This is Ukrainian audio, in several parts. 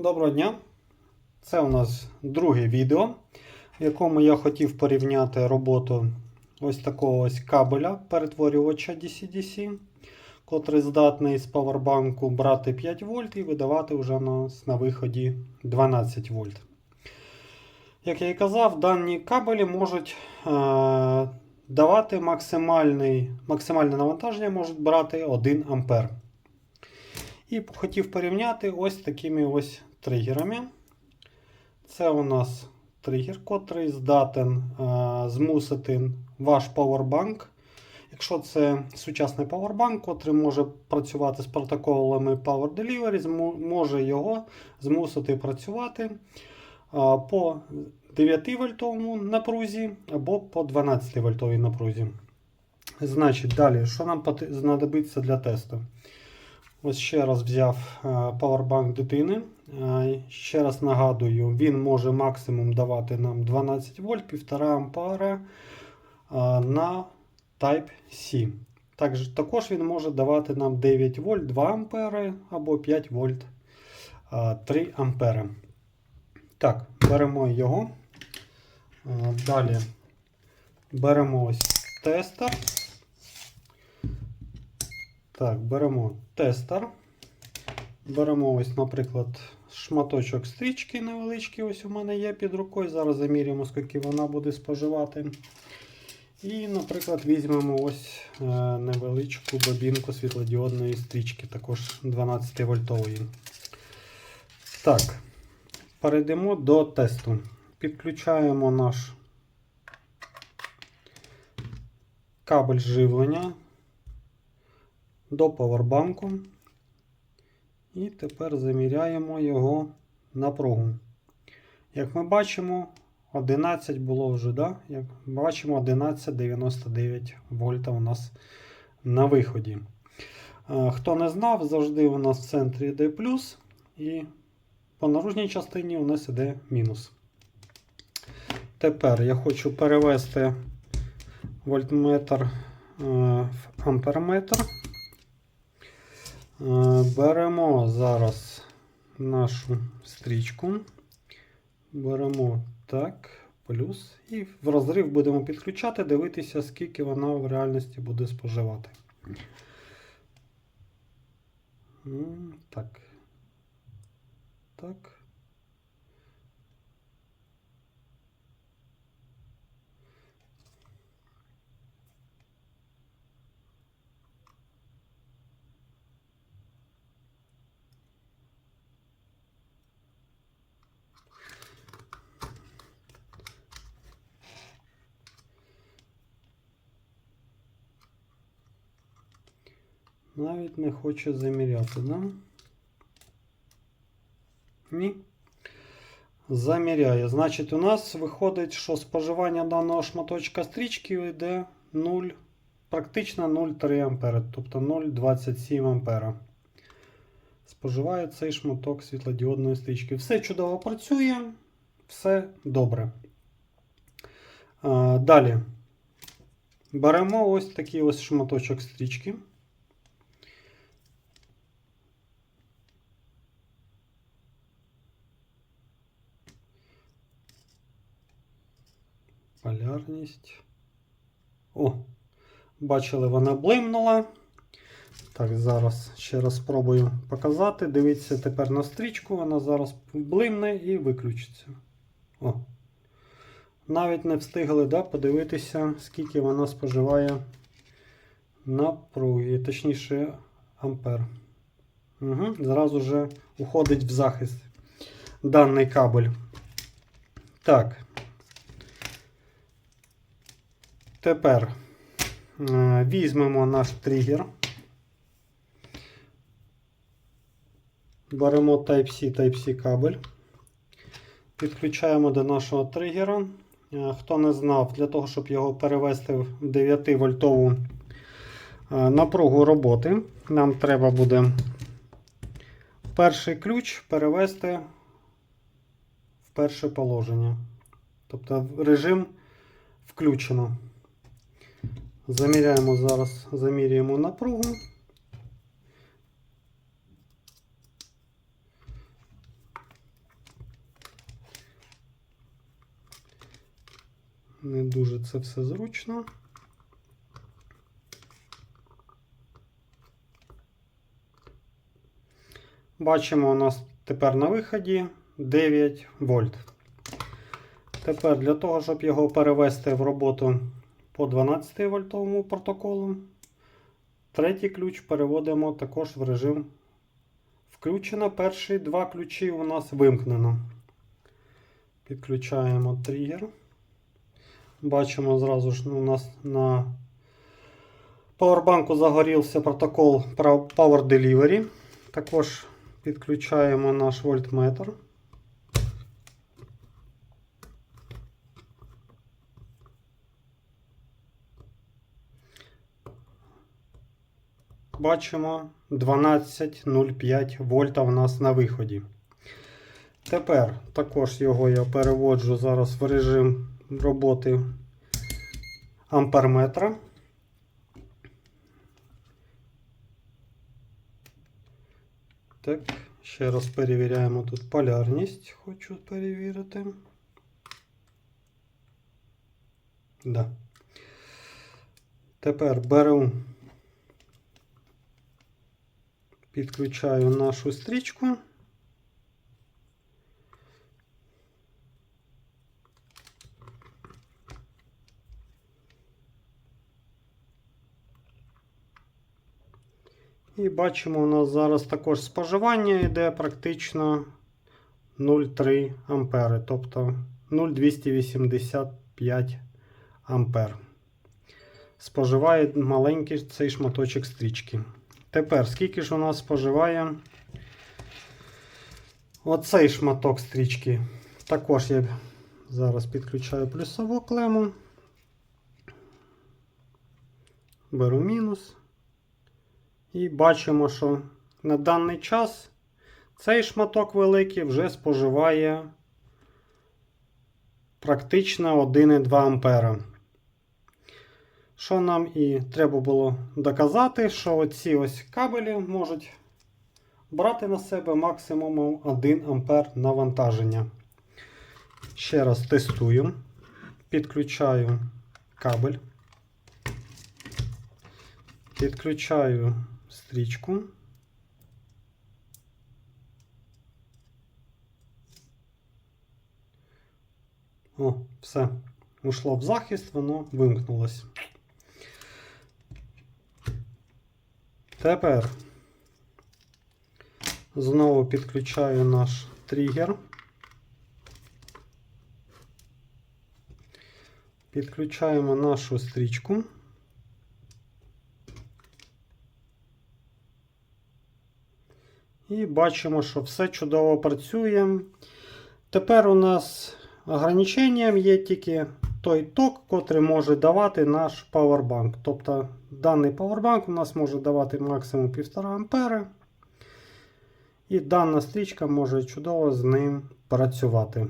Доброго дня! Це у нас друге відео, в якому я хотів порівняти роботу ось такого ось кабеля перетворювача DC-DC, котрий здатний з павербанку брати 5 вольт і видавати вже нас на виході 12 вольт. Як я і казав, дані кабелі можуть е, давати максимальний, максимальне навантаження можуть брати 1 ампер. І хотів порівняти ось такими ось тригерами. Це у нас тригер, котрий здатен е, змусити ваш павербанк. Якщо це сучасний павербанк, котрий може працювати з протоколами Power Delivery, може його змусити працювати е, по 9 вольтовому напрузі або по 12 вольтовій напрузі. Значить, далі, що нам знадобиться для тесту? Ось ще раз взяв е, павербанк дитини. Е, Ще раз нагадую, він може максимум давати нам 12 вольт, 1,5 ампера е, на Type-C. Також, він може давати нам 9 вольт, 2 ампери або 5 вольт, е, 3 ампери. Так, беремо його. Е, Далі беремо ось тестер. Так, беремо тестер. Беремо ось, наприклад, шматочок стрічки невеличкий. Ось у мене є під рукою. Зараз замірюємо, скільки вона буде споживати. І, наприклад, візьмемо ось е, невеличку бобінку світлодіодної стрічки, також 12 вольтової. Так, перейдемо до тесту. Підключаємо наш кабель живлення до павербанку. І тепер заміряємо його напругу. Як ми бачимо, 11 було вже, да? як бачимо, 11,99 вольта у нас на виході. Е, Хто не знав, завжди у нас в центрі йде плюс, і по наружній частині у нас іде мінус. Тепер я хочу перевести вольтметр е, в амперметр. Е, Беремо зараз нашу стрічку. Беремо так, плюс. І в розрив будемо підключати, дивитися, скільки вона в реальності буде споживати. Так. Так. Навіть не хоче заміряти, да? Ні. Заміряє. Значить, у нас виходить, що споживання даного шматочка стрічки йде 0, практично 0,3 ампера, тобто 0,27 ампера. Споживає цей шматок світлодіодної стрічки. Все чудово працює, все добре. А, Далі беремо ось такий ось шматочок стрічки. Полярність. О, бачили, вона блимнула. Так, зараз ще раз спробую показати. Дивіться тепер на стрічку, вона зараз блимне і виключиться. О. Навіть не встигли да, подивитися, скільки вона споживає напруги, точніше, ампер. Угу, Зразу же уходить в захист даний кабель. Так. Тепер е, візьмемо наш тригер. Беремо Type-C Type-C кабель. Підключаємо до нашого тригера. Е, Хто не знав, для того, щоб його перевести в 9 вольтову е, напругу роботи, нам треба буде перший ключ перевести в перше положення. Тобто режим включено. Заміряємо зараз, замірюємо напругу. Не дуже це все зручно. Бачимо у нас тепер на виході 9 вольт. Тепер для того, щоб його перевести в роботу по 12 вольтовому протоколу, третій ключ переводимо також в режим включено. Перші два ключі у нас вимкнено. Підключаємо тригер. Бачимо зразу ж у нас на павербанку загорівся протокол Power Delivery. Також підключаємо наш вольтметр. Бачимо 12,05 вольта у нас на виході. Тепер також його я переводжу зараз в режим роботи амперметра. Так, ще раз перевіряємо тут полярність. Хочу перевірити. Да. Тепер беру, підключаю нашу стрічку. І бачимо, у нас зараз також споживання йде практично 0,3 ампери, тобто 0,285 ампер. Споживає маленький цей шматочок стрічки. Тепер, скільки ж у нас споживає оцей шматок стрічки? Також я зараз підключаю плюсову клему. Беру мінус. І бачимо, що на даний час цей шматок великий вже споживає практично 1,2 ампера. Що нам і треба було доказати, що оці ось кабелі можуть брати на себе максимум 1 ампер навантаження. Ще раз тестую, підключаю кабель, підключаю стрічку. О, все. Ушло в захист, воно вимкнулось. Тепер знову підключаю наш тригер. Підключаємо нашу стрічку. І бачимо, що все чудово працює. Тепер у нас ограниченням є тільки той ток, котрий може давати наш павербанк. Тобто даний павербанк у нас може давати максимум 1,5 А. І дана стрічка може чудово з ним працювати.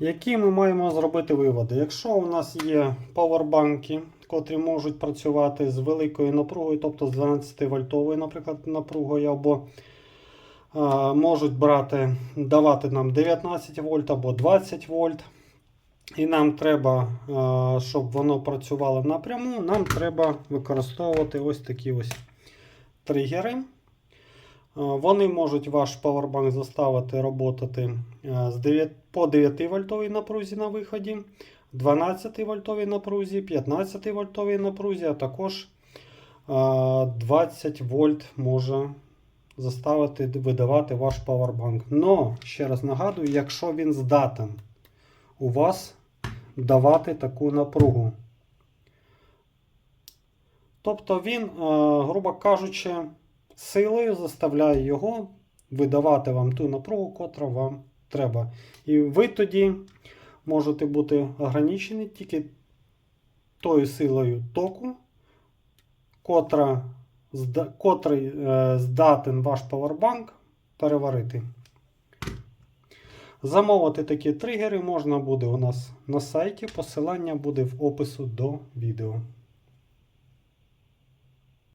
Які ми маємо зробити виводи? Якщо у нас є павербанки, котрі можуть працювати з великою напругою, тобто з 12 вольтовою, наприклад, напругою, або можуть брати, давати нам 19 вольт або 20 вольт. І нам треба, щоб воно працювало напряму, нам треба використовувати ось такі ось тригери. Вони можуть ваш павербанк заставити роботати з 9, по 9 вольтовій напрузі на виході, 12 вольтовій напрузі, 15 вольтовій напрузі, а також 20 вольт може заставити видавати ваш павербанк. Но, ще раз нагадую, якщо він здатен у вас давати таку напругу. Тобто він, грубо кажучи, силою заставляє його видавати вам ту напругу, котра вам треба. І ви тоді можете бути ограничені тільки тою силою току, котра, котрий е, здатен ваш павербанк переварити. Замовити такі тригери можна буде у нас на сайті. Посилання буде в опису до відео.